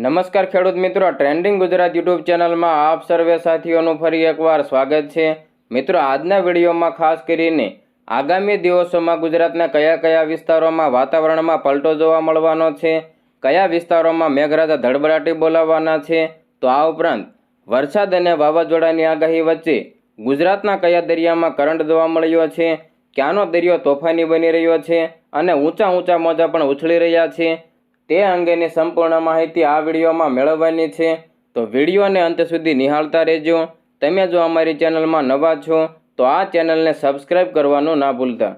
નમસ્કાર ખેડૂત મિત્રો ટ્રેન્ડિંગ ગુજરાત યુટ્યુબ ચેનલમાં આપ સર્વે સાથીઓનું ફરી એકવાર સ્વાગત છે. મિત્રો, આજના વિડીયોમાં ખાસ કરીને આગામી દિવસોમાં ગુજરાતના કયા કયા વિસ્તારોમાં વાતાવરણમાં પલટો જોવા મળવાનો છે, કયા વિસ્તારોમાં મેઘરાજા ધડબડાટી બોલાવવાના છે, તો આ ઉપરાંત વરસાદ અને વાવાઝોડાની આગાહી વચ્ચે ગુજરાતના કયા દરિયામાં કરંટ જોવા મળ્યો છે, ક્યાંનો દરિયો તોફાની બની રહ્યો છે અને ઊંચા ઊંચા મોજા પણ ઉછળી રહ્યા છે તે અંગેની સંપૂર્ણ માહિતી આ વિડીયોમાં મેળવવાની છે. તો વિડીયોને અંત સુધી નિહાળતા રહેજો. તમે જો અમારી ચેનલમાં નવા છો, તો આ ચેનલને સબસ્ક્રાઈબ કરવાનું ના ભૂલતા.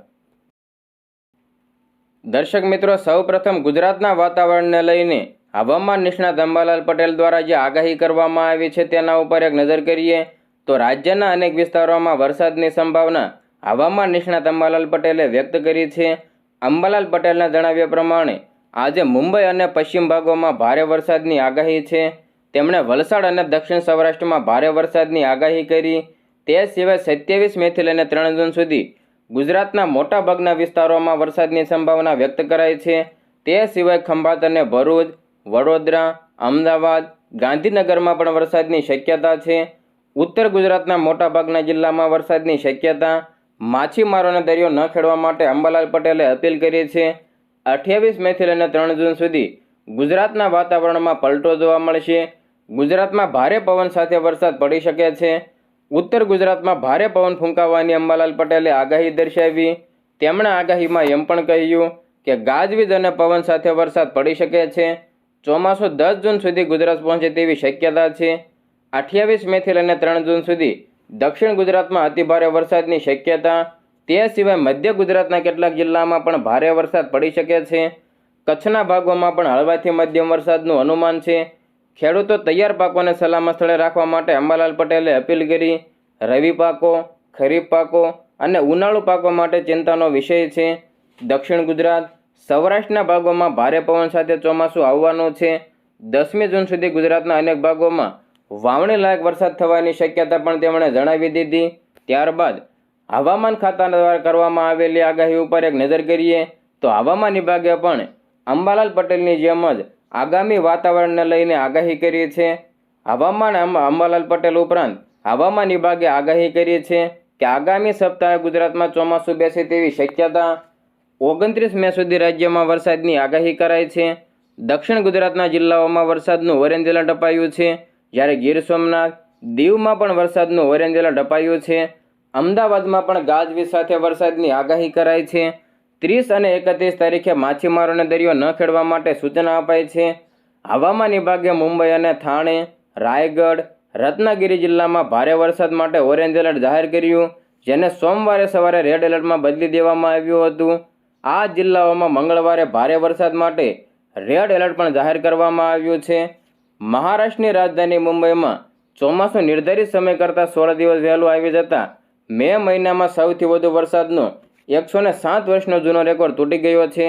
દર્શક મિત્રો, સૌપ્રથમ ગુજરાતના વાતાવરણને લઈને હવામાન નિષ્ણાત અંબાલાલ પટેલ દ્વારા જે આગાહી કરવામાં આવી છે તેના ઉપર એક નજર કરીએ, તો રાજ્યના અનેક વિસ્તારોમાં વરસાદની સંભાવના હવામાન નિષ્ણાત અંબાલાલ પટેલે વ્યક્ત કરી છે. અંબાલાલ પટેલના જણાવ્યા પ્રમાણે આજે મુંબઈ અને પશ્ચિમ ભાગોમાં ભારે વરસાદની આગાહી છે. તેમણે વલસાડ અને દક્ષિણ સૌરાષ્ટ્રમાં ભારે વરસાદની આગાહી કરી. તે સિવાય સત્યાવીસ મેથી લઈને ત્રણ જૂન સુધી ગુજરાતના મોટાભાગના વિસ્તારોમાં વરસાદની સંભાવના વ્યક્ત કરાઈ છે. તે સિવાય ખંભાત અને ભરૂચ, વડોદરા, અમદાવાદ, ગાંધીનગરમાં પણ વરસાદની શક્યતા છે. ઉત્તર ગુજરાતના મોટાભાગના જિલ્લામાં વરસાદની શક્યતા, માછીમારોને દરિયો ન ખેડવા માટે અંબાલાલ પટેલે અપીલ કરી છે. અઠ્યાવીસ મેથી લઈને ત્રણ જૂન સુધી ગુજરાતના વાતાવરણમાં પલટો જોવા મળશે. ગુજરાતમાં ભારે પવન સાથે વરસાદ પડી શકે છે. ઉત્તર ગુજરાતમાં ભારે પવન ફૂંકાવાની અંબાલાલ પટેલે આગાહી દર્શાવી. તેમણે આગાહીમાં એમ પણ કહ્યું કે ગાજવીજ અને પવન સાથે વરસાદ પડી શકે છે. ચોમાસું દસ જૂન સુધી ગુજરાત પહોંચે તેવી શક્યતા છે. અઠ્યાવીસ મેથી લઈને ત્રણ જૂન સુધી દક્ષિણ ગુજરાતમાં અતિભારે વરસાદની શક્યતા તે સિવાય મધ્ય ગુજરાતના કેટલાક જિલ્લામાં પણ ભારે વરસાદ પડી શકે છે. કચ્છના ભાગોમાં પણ હળવાથી મધ્યમ વરસાદનું અનુમાન છે. ખેડૂતો તૈયાર પાકોને સલામત સ્થળે રાખવા માટે અંબાલાલ પટેલે અપીલ કરી. રવિ પાકો, ખરીફ પાકો અને ઉનાળુ પાકો માટે ચિંતાનો વિષય છે. દક્ષિણ ગુજરાત, સૌરાષ્ટ્રના ભાગોમાં ભારે પવન સાથે ચોમાસું આવવાનું છે. દસમી જૂન સુધી ગુજરાતના અનેક ભાગોમાં વાવણી લાયક વરસાદ થવાની શક્યતા પણ તેમણે જણાવી દીધી. ત્યારબાદ હવામાન ખાતા દ્વારા કરવામાં આવેલી આગાહી ઉપર એક નજર કરીએ તો હવામાન વિભાગે પણ અંબાલાલ પટેલની જેમ જ આગામી વાતાવરણને લઈને આગાહી કરી છે. હવામાન અંબ- અંબાલાલ પટેલ ઉપરાંત હવામાન વિભાગે આગાહી કરી છે કે આગામી સપ્તાહે ગુજરાતમાં ચોમાસું બેસે તેવી શક્યતા ઓગણત્રીસ મે સુધી રાજ્યમાં વરસાદની આગાહી કરાઈ છે. દક્ષિણ ગુજરાતના જિલ્લાઓમાં વરસાદનું ઓરેન્જ એલર્ટ અપાયું છે. જ્યારે ગીર સોમનાથ, દીવમાં પણ વરસાદનું ઓરેન્જ એલર્ટ અપાયું છે. અમદાવાદમાં પણ ગાજવીજ સાથે વરસાદની આગાહી કરાઈ છે. ત્રીસ અને એકત્રીસ તારીખે માછીમારોને દરિયો ન ખેડવા માટે સૂચના અપાઈ છે. હવામાન વિભાગે મુંબઈ અને થાણે, રાયગઢ, રત્નાગીરી જિલ્લામાં ભારે વરસાદ માટે ઓરેન્જ એલર્ટ જાહેર કર્યું, જેને સોમવારે સવારે રેડ એલર્ટમાં બદલી દેવામાં આવ્યું હતું. આ જિલ્લાઓમાં મંગળવારે ભારે વરસાદ માટે રેડ એલર્ટ પણ જાહેર કરવામાં આવ્યું છે. મહારાષ્ટ્રની રાજધાની મુંબઈમાં ચોમાસું નિર્ધારિત સમય કરતાં સોળ દિવસ વહેલું આવી જતાં મે મહિનામાં સૌથી વધુ વરસાદનો એકસો ને સાત વર્ષનો જૂનો રેકોર્ડ તૂટી ગયો છે.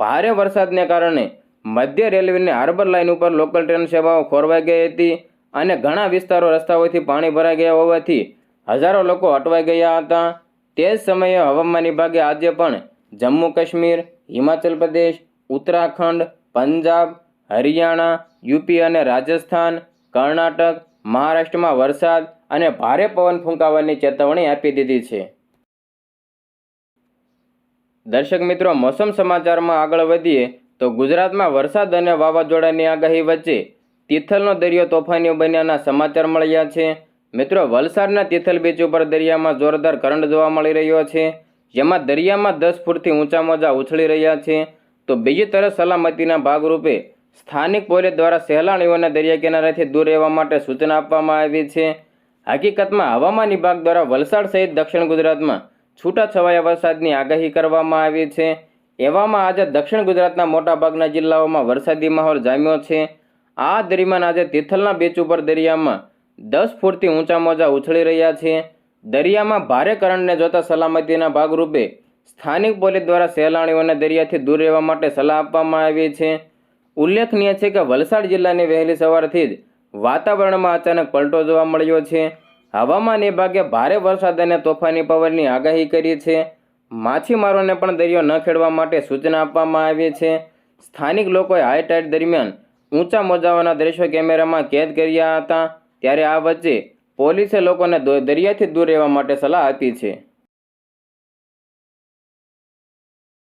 ભારે વરસાદને કારણે મધ્ય રેલવેની હાર્બર લાઇન ઉપર લોકલ ટ્રેન સેવાઓ ખોરવાઈ ગઈ હતી અને ઘણા વિસ્તારો રસ્તાઓથી પાણી ભરાઈ ગયા હોવાથી હજારો લોકો અટવાઈ ગયા હતા. તે જ સમયે હવામાન વિભાગે આજે પણ જમ્મુ કાશ્મીર, હિમાચલ પ્રદેશ, ઉત્તરાખંડ, પંજાબ, હરિયાણા, યુપી અને રાજસ્થાન, કર્ણાટક, મહારાષ્ટ્રમાં વરસાદ અને ભારે પવન ફૂંકાવાની ચેતવણી આપી દીધી છે. દર્શક મિત્રો, મોસમ સમાચારમાં આગળ વધીએ તો ગુજરાતમાં વરસાદ અને વાવાઝોડાની આગાહી વચ્ચે તિથલનો દરિયો તોફાનીઓ બન્યાના સમાચાર મળ્યા છે. મિત્રો, વલસાડના તિથલ બીચ ઉપર દરિયામાં જોરદાર કરંટ જોવા મળી રહ્યો છે. જેમાં દરિયામાં દસ ફૂટથી ઊંચા મોજા ઉછળી રહ્યા છે. તો બીજી તરફ સલામતીના ભાગરૂપે સ્થાનિક પોલીસ દ્વારા સહેલાણીઓને દરિયા કિનારેથી દૂર રહેવા માટે સૂચના આપવામાં આવી છે. હકીકતમાં હવામાન વિભાગ દ્વારા વલસાડ સહિત દક્ષિણ ગુજરાતમાં છૂટાછવાયા વરસાદની આગાહી કરવામાં આવી છે. એવામાં આજે દક્ષિણ ગુજરાતના મોટાભાગના જિલ્લાઓમાં વરસાદી માહોલ જામ્યો છે. આ દરમિયાન આજે તિથલના બીચ ઉપર દરિયામાં દસ ફૂટથી ઊંચા મોજા ઉછળી રહ્યા છે. દરિયામાં ભારે કરંટને જોતા સલામતીના ભાગરૂપે સ્થાનિક પોલીસ દ્વારા સહેલાણીઓને દરિયાથી દૂર રહેવા માટે સલાહ આપવામાં આવી છે. ઉલ્લેખનીય છે કે વલસાડ જિલ્લાની વહેલી સવારથી જ વાતાવરણમાં અચાનક પલટો જોવા મળ્યો છે. હવામાન વિભાગે ભારે વરસાદ અને તોફાની પવનની આગાહી કરી છે. માછીમારોને પણ દરિયો ન ખેડવા માટે સૂચના આપવામાં આવી છે. સ્થાનિક લોકોએ હાઈ દરમિયાન ઊંચા મોજાઓના દ્રશ્યો કેમેરામાં કેદ કર્યા હતા. ત્યારે આ વચ્ચે પોલીસે લોકોને દરિયાથી દૂર રહેવા માટે સલાહ આપી છે.